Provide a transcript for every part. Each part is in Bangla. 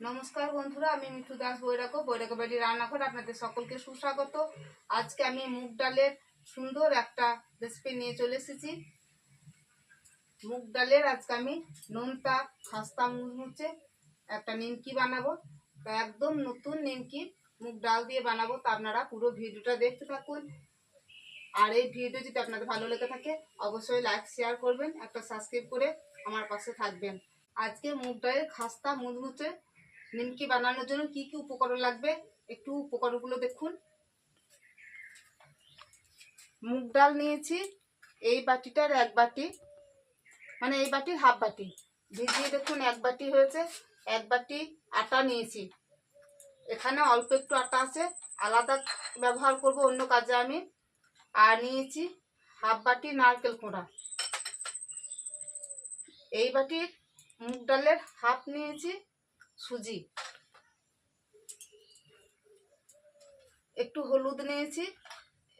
নমস্কার বন্ধুরা, আমি মিঠু দাস বৈরাকো বৈরাকো বাড়ি রান্নাঘর আপনাদের সকলকে সুস্বাগত। আজকে আমি মুগ ডালের সুন্দর একটা রেসিপি নিয়ে চলে এসেছি। মুগ ডালের আজকে আমি নোনতা খাস্তা মুচমুচে একটা নিমকি বানাবো। তা একদম নতুন নিমকি মুগ ডাল দিয়ে বানাবো, তা আপনারা পুরো ভিডিওটা দেখতে থাকুন। আর এই ভিডিও যদি আপনাদের ভালো লেগে থাকে, অবশ্যই লাইক শেয়ার করবেন, একটা সাবস্ক্রাইব করে আমার পাশে থাকবেন। আজকে মুগ ডালের খাস্তা মুচমুচে নিমকি বানানোর জন্য কি কি উপকরণ লাগবে? একটু উপকরণগুলো দেখুন। মুগ ডাল নিয়েছি, এই বাটিটার এক বাটি মানে এই বাটির হাফ বাটি। ভিজিয়ে দেখুন, এক বাটি হয়েছে, এক বাটি আটা নিয়েছি। এখানে অল্প একটু আটা আছে, আলাদা ব্যবহার করব অন্য কাজে আমি। আর নিয়েছি হাফ বাটি নারকেল কোড়া। এই বাটির মুগ ডালের হাফ নিয়েছি সুজি। একটু হলুদ নিয়েছি,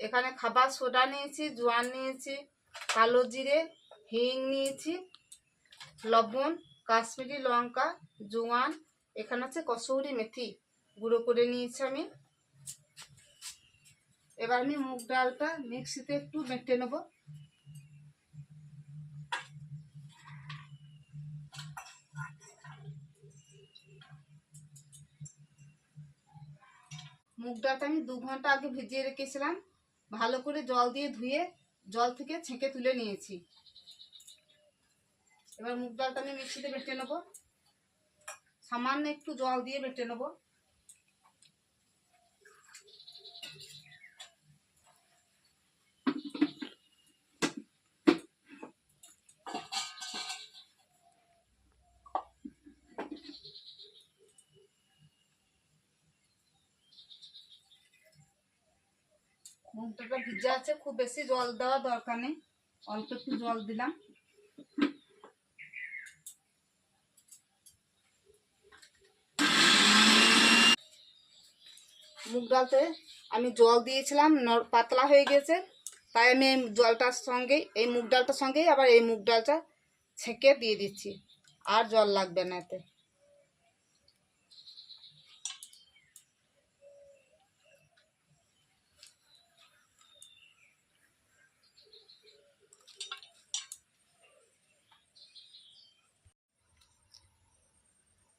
এখানে খাবার সোডা নিয়েছি, জোয়ান নিয়েছি, কালো জিরে, হিং নিয়েছি, লবণ, কাশ্মীরি লঙ্কা, জোয়ান, এখানে আছে কসৌরি মেথি, গুঁড়ো করে নিয়েছি আমি। এবার আমি মুগ ডালটা মিক্সিতে একটু মেটে নেব। মুগ ডালটা আমি দু ঘণ্টা আগে ভিজিয়ে রেখেছিলাম। ভালো করে জল দিয়ে ধুয়ে জল থেকে ছেঁকে তুলে নিয়েছি। এবার মুগ ডালটা আমি মিক্সিতে বেটে নেব। সামান্য একটু জল দিয়ে বেটে নেব। মুগটা ভিজা আছে, খুব বেশি জল দেওয়ার দরকার নেই। অল্প একটু জল দিলাম। মুগ ডালতে আমি জল দিয়েছিলাম পাতলা হয়ে গেছে। তাই আমি এই জলটার সঙ্গেই এই মুগ ডালটার সঙ্গেই আবার এই মুগ ডালটা ছেঁকে দিয়ে দিচ্ছি। আর জল লাগবে না এতে।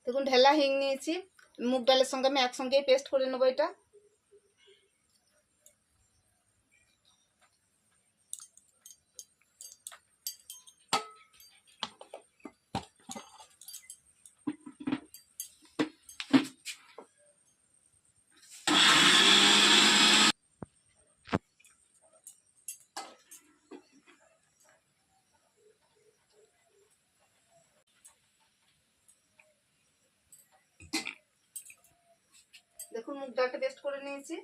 দেখুন ঢেলা হিং নিয়েছি। মুগ ডালের সঙ্গে আমি একসঙ্গেই পেস্ট করে নেব এটা। দেখুন মুগ ডালটা পেস্ট করে নিয়েছি।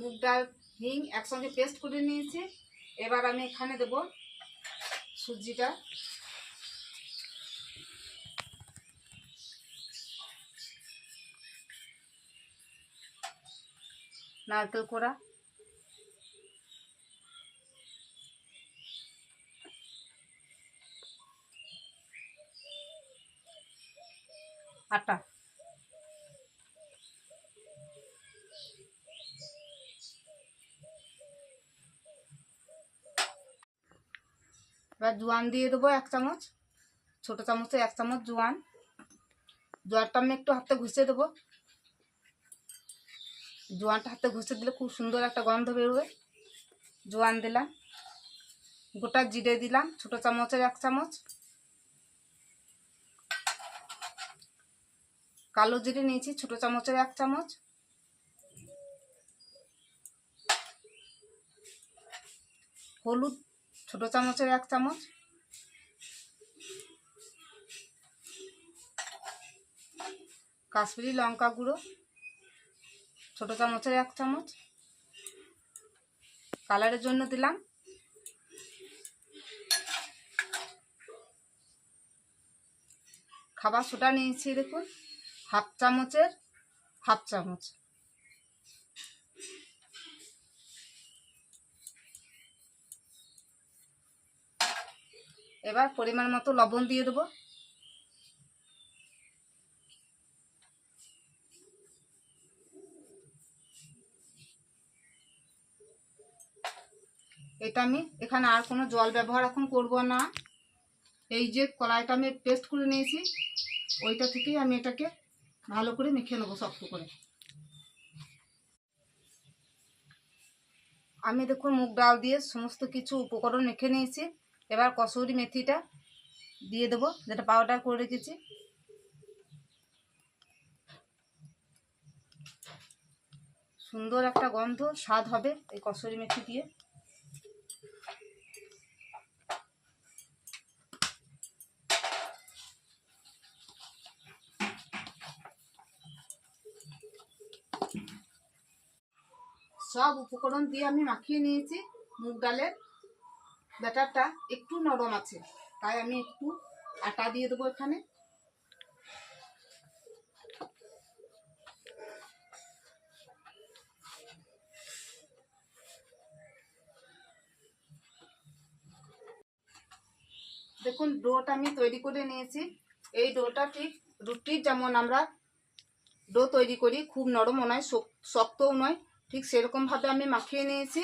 মুগ ডাল হিং একসঙ্গে পেস্ট করে নিয়েছি। এবার আমি এখানে দেবো সুজিটা। নারকেল কোড়া। আটা। এবার জোয়ান দিয়ে দেবো এক চামচ, ছোটো চামচে এক চামচ জোয়ান। জোয়ারটা আমি একটু হাতে ঘুষিয়ে দেবো। জোয়ানটা হাতে ঘষে দিলে খুব সুন্দর একটা গন্ধ বেরোবে। জোয়ান দিলাম। গোটা জিরে দিলাম, ছোটো চামচের এক চামচ। কালো জিরে নিয়েছি, ছোটো চামচের এক চামচ। হলুদ, ছোটো চামচের এক চামচ। কাশ্মীরি লঙ্কা গুঁড়ো। ছোট চামচের এক চামচ। কালারের জন্য দিলাম। খাবার সোডা নিয়েছি, দেখুন। হাফ চামচের, হাফ চামচ। এবার পরিমাণ মতো লবণ দিয়ে দেবো। এটা আমি এখানে আর কোনো জল ব্যবহার এখন করব না। এই যে কলাইটা আমি পেস্ট করে নিয়েছি, ওইটা থেকেই আমি এটাকে ভালো করে মেখে নেব শক্ত করে। আমি দেখুন মুগ ডাল দিয়ে সমস্ত কিছু উপকরণ মেখে নিয়েছি। এবার কসুরি মেথিটা দিয়ে দেবো, যেটা পাউডার করে রেখেছি। সুন্দর একটা গন্ধ, স্বাদ হবে এই কসুরি মেথি দিয়ে। সব উপকরণ দিয়ে আমি মাখিয়ে নিয়েছি। মুগ ডালের ব্যাটারটা একটু নরম আছে, তাই আমি একটু আটা দিয়ে দেবো এখানে। দেখুন, ডোটা আমি তৈরি করে নিয়েছি। এই ডোটা ঠিক রুটির যেমন আমরা ডো তৈরি করি, খুব নরমও নয় শক্তও নয় ঠিক সেরকমভাবে আমি মাখিয়ে নিয়েছি।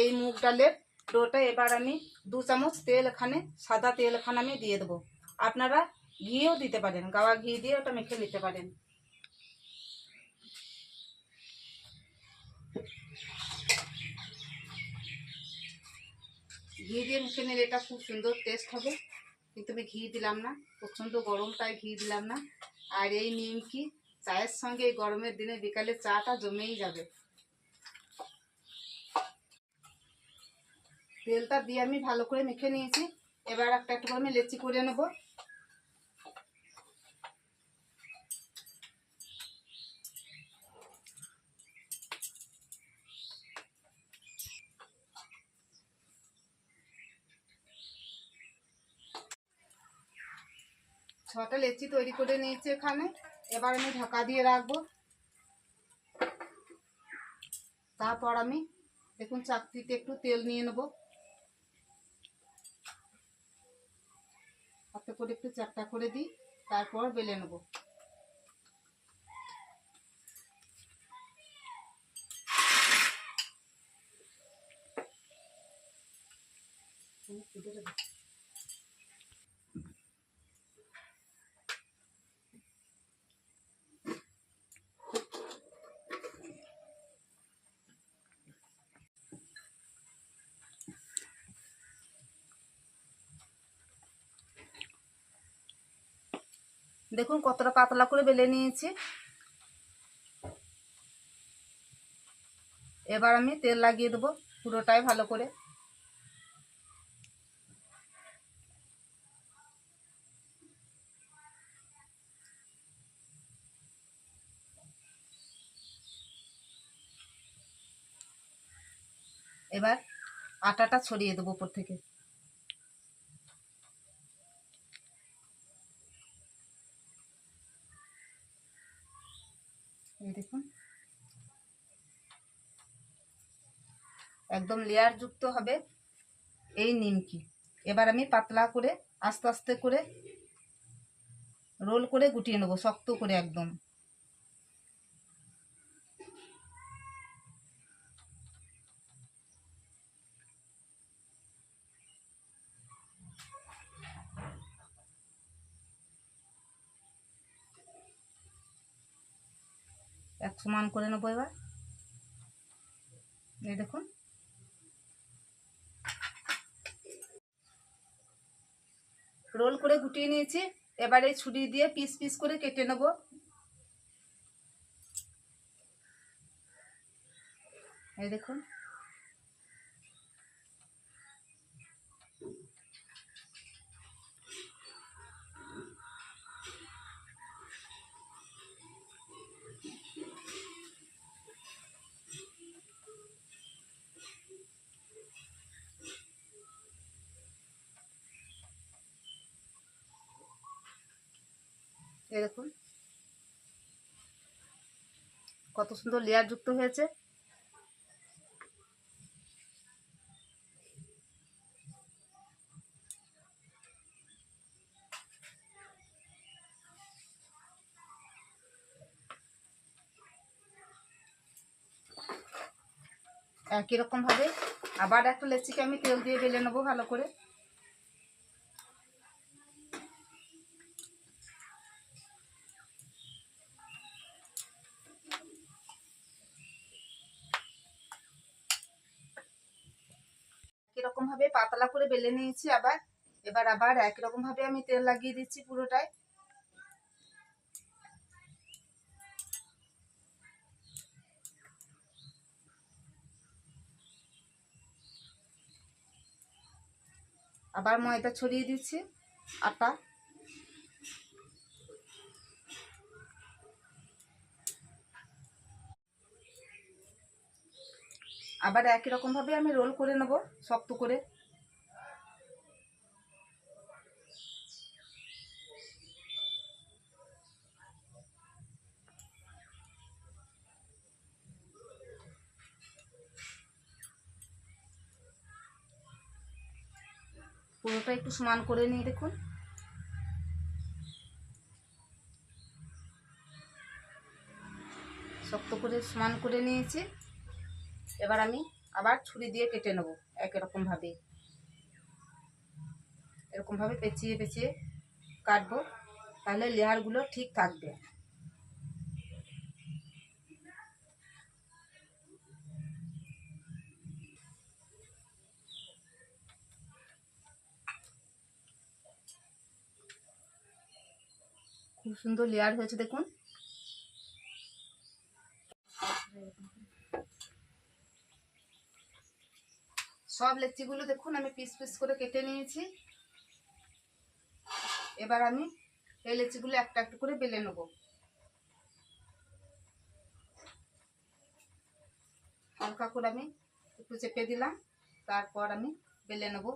এই মুগ ডালের ডোটা এবার আমি দু চামচ তেল এখানে, সাদা তেল এখানে আমি দিয়ে দেবো। আপনারা ঘিও দিতে পারেন, গাওয়া ঘি দিয়ে ওটা মেখে নিতে পারেন। ঘি দিয়ে মেখে নিলে এটা খুব সুন্দর টেস্ট হবে। কিন্তু আমি ঘি দিলাম না, প্রচণ্ড গরম, তাই ঘি দিলাম না। আর এই নিমকি, চায়ের সঙ্গে এই গরমের দিনে বিকালে চাটা জমেই যাবে। তেলটা দিয়ে আমি ভালো করে মেখে নিয়েছি। এবার একটা একটু আমি লেচি করে নেব। ছটা লেচি তৈরি করে নিয়েছি এখানে। এবার আমি ঢাকা দিয়ে রাখব। তারপর আমি দেখুন চাকরিতে একটু তেল নিয়ে নেব। হাতে করে একটু চারটা করে দিই তারপর বেলে নেব। দেখুন কতটা পাতলা করে বেলে নিয়েছি। এবার আমি তেল লাগিয়ে দেবো পুরোটাই ভালো করে। এবার আটাটা ছড়িয়ে দেবো উপর থেকে এই দেখুন একদম লেয়ার যুক্ত হবে এই নিমকি। এবার আমি পাতলা করে, আস্তে আস্তে করে রোল করে গুটিয়ে নেব, শক্ত করে একদম। এক সমান করে নেব এবার। এই দেখুন। রোল করে গুটিয়ে নিয়েছি। এবারে ছুরি দিয়ে পিস পিস করে কেটে নেব। এই দেখুন। এই দেখুন। কত সুন্দর লেয়ার যুক্ত হয়েছে। একই রকম ভাবে আবার একটা লেচিকে আমি তেল দিয়ে বেলে নেব ভালো করে একই রকম ভাবে পাতলা করে বেলে নিয়েছি আবার। এবার আবার একই রকম ভাবে আমি তেল লাগিয়ে দিচ্ছি পুরোটায়। আবার ময়দা ছড়িয়ে দিচ্ছি, আটা। আবার একই রকম ভাবে আমি রোল করে নেব, শক্ত করে। পুরোটা একটু সমান করে নিয়ে দেখুন। শক্ত করে সমান করে নিয়েছি। এবার আমি আবার ছুরি দিয়ে কেটে নেব একই রকম ভাবে। এরকম ভাবে পেঁচিয়ে পেঁচিয়ে কাটবো, তাহলে লেয়ারগুলো ঠিক থাকবে। খুব সুন্দর লেয়ার হয়েছে, দেখুন। সব লেচিগুলো দেখুন, আমি পিস পিস করে কেটে নিয়েছি। এবার আমি এই লেচিগুলো একটা একটা করে বেলে নেব। হালকা করে আমি একটু চেপে দিলাম, তারপর আমি বেলে নেব।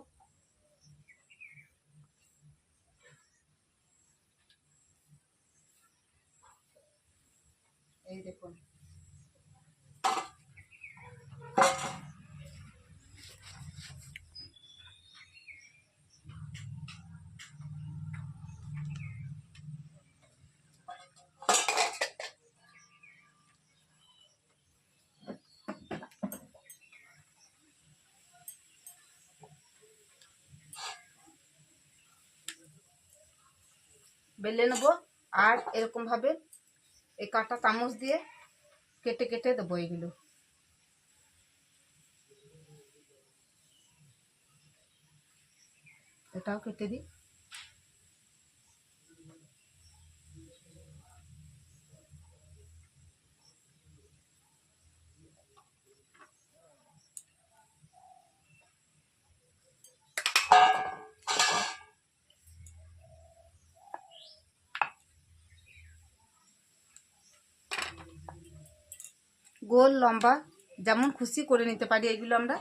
এই দেখুন। বেলে নেব আর এরকম ভাবে এই কাটা চামচ দিয়ে কেটে কেটে দেবো এগুলো। এটাও কেটে দিই। গোল লম্বা যেমন খুশি করে নিতে পারি এগুলো আমরা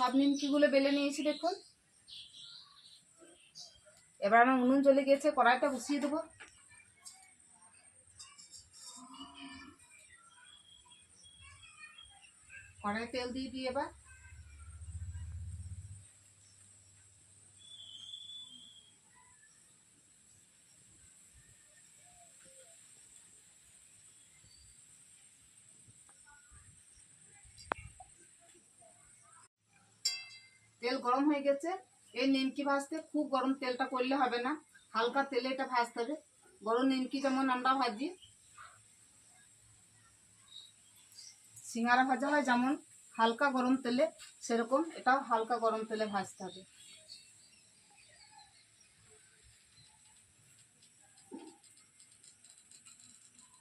সব নিমকিগুলো বেলে নিয়েছি দেখুন। এবার আমার উনুন চলে গিয়েছে, কড়াইটা বসিয়ে দেবো। কড়াই তেল দিয়ে দিই এবার। গরম হয়ে গেছে, এই নিমকি ভাজতে খুব গরম তেলটা করলে হবে না, হালকা তেলে এটা ভাজতে হবে। গরম নিমকি যেমন আমরা ভাজি, সিঙ্গারা ভাজা হয় যেমন হালকা গরম তেলে, সেরকম এটাও হালকা গরম তেলে ভাজতে হবে।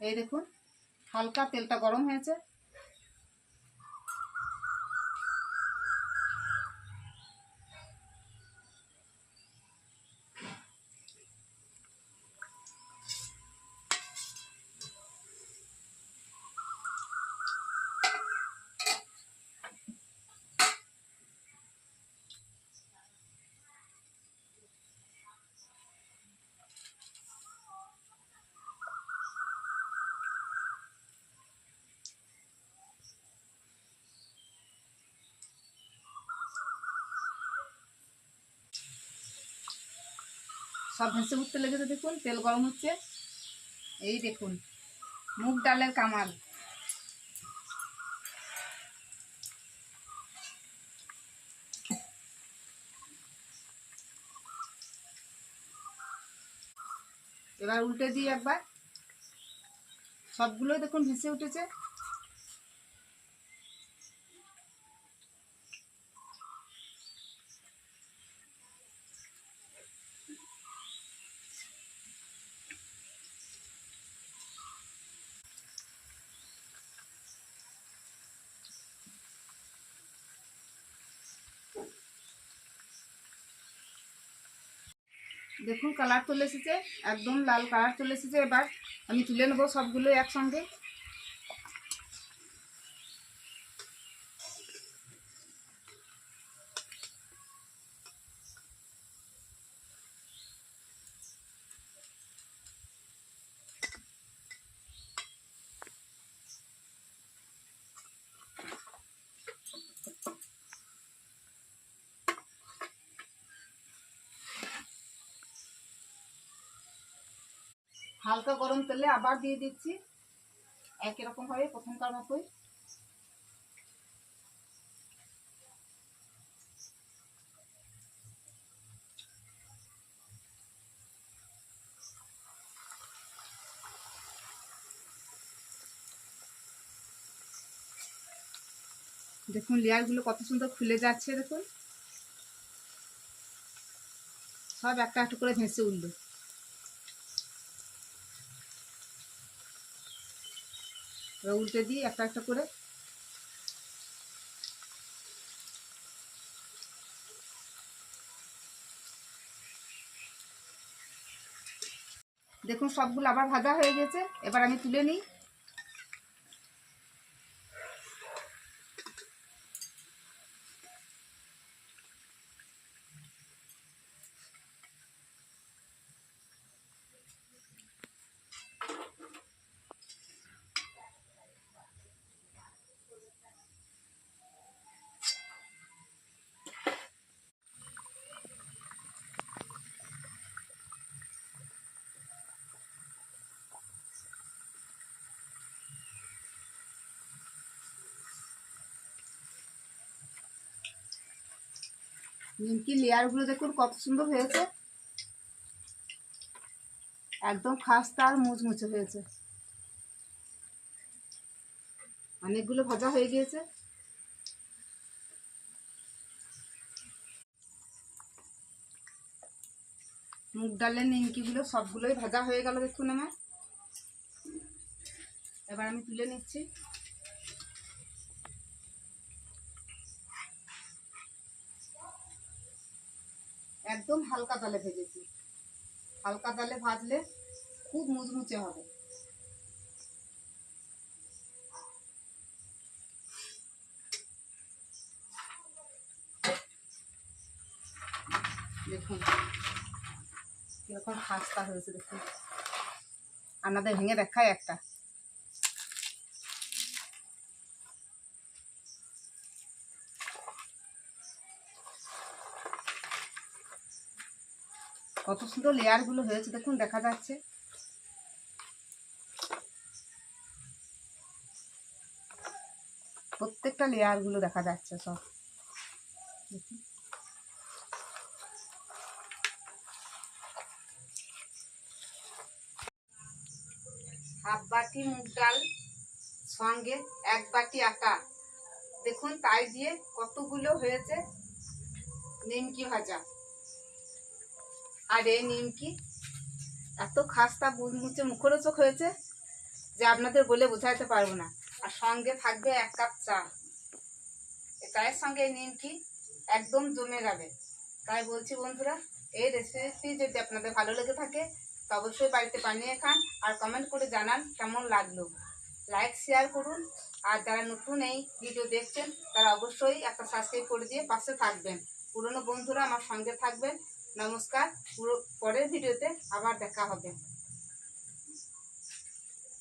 এই দেখুন, হালকা তেলটা গরম হয়েছে সব ভেসে উঠতে লেগেছে দেখুন, তেল গরম হচ্ছে। এই দেখুন, মুগ ডালের কামাল। এবার উল্টে দিই একবার। সবগুলোই দেখুন ভেসে উঠেছে। দেখুন কালার চলে এসেছে, একদম লাল কালার চলে এসেছে। এবার আমি তুলে নেব সবগুলো একসঙ্গে। হালকা গরম তেলে আবার দিয়ে দিচ্ছি। একই রকম ভাবে প্রথমকার মতোই। দেখুন, লেয়ারগুলো কত সুন্দর খুলে যাচ্ছে, দেখুন। সব একটা একটা করে ভেসে উঠল। উল্টে দিই একটা একটা করে দেখুন সবগুলো আবার ভাজা হয়ে গেছে। এবার আমি তুলে নিই। নিমকি লেয়ারগুলো দেখুন কত সুন্দর হয়েছে। একদম খাস্তা আর মুচমুচে হয়েছে। অনেকগুলো ভাজা হয়ে গিয়েছে। মুগ ডালের নিমকিগুলো সবগুলোই ভাজা হয়ে গেল দেখুন আমার। এবার আমি তুলে নিচ্ছি। একদম হালকা তালে ভেজেছি। হালকা তালে ভাজলে খুব মুচমুচে হবে। দেখুন, কীরকম খাস্তা হয়েছে, দেখুন। আপনাদের ভেঙে দেখায় একটা। কত সুন্দর লেয়ারগুলো হয়েছে, দেখুন, দেখা যাচ্ছে। প্রত্যেকটা লেয়ারগুলো দেখা যাচ্ছে সব। হাফ বাটি মুগ ডাল সঙ্গে এক বাটি আটা। দেখুন, তাই দিয়ে কতগুলো হয়েছে? নিমকি ভাজা। আর এই নিমকি এত খাস্তা মুচে মুখরোচক হয়েছে যে আপনাদের বলে বোঝাতে পারব না। আর সঙ্গে থাকবে এক কাপ চা। চায়ের সঙ্গে এই নিমকি একদম জমে যাবে। তাই বলছি বন্ধুরা, এই রেসিপি যদি আপনাদের ভালো লেগে থাকে, তো অবশ্যই বাড়িতে বানিয়ে খান আর কমেন্ট করে জানান কেমন লাগল। লাইক শেয়ার করুন। আর যারা নতুন এই ভিডিও দেখছেন, তারা অবশ্যই একটা সাবস্ক্রাইব করে দিয়ে পাশে থাকবেন। পুরনো বন্ধুরা আমার সঙ্গে থাকবেন। নমস্কার পুরো পরের ভিডিওতে আবার দেখা হবে।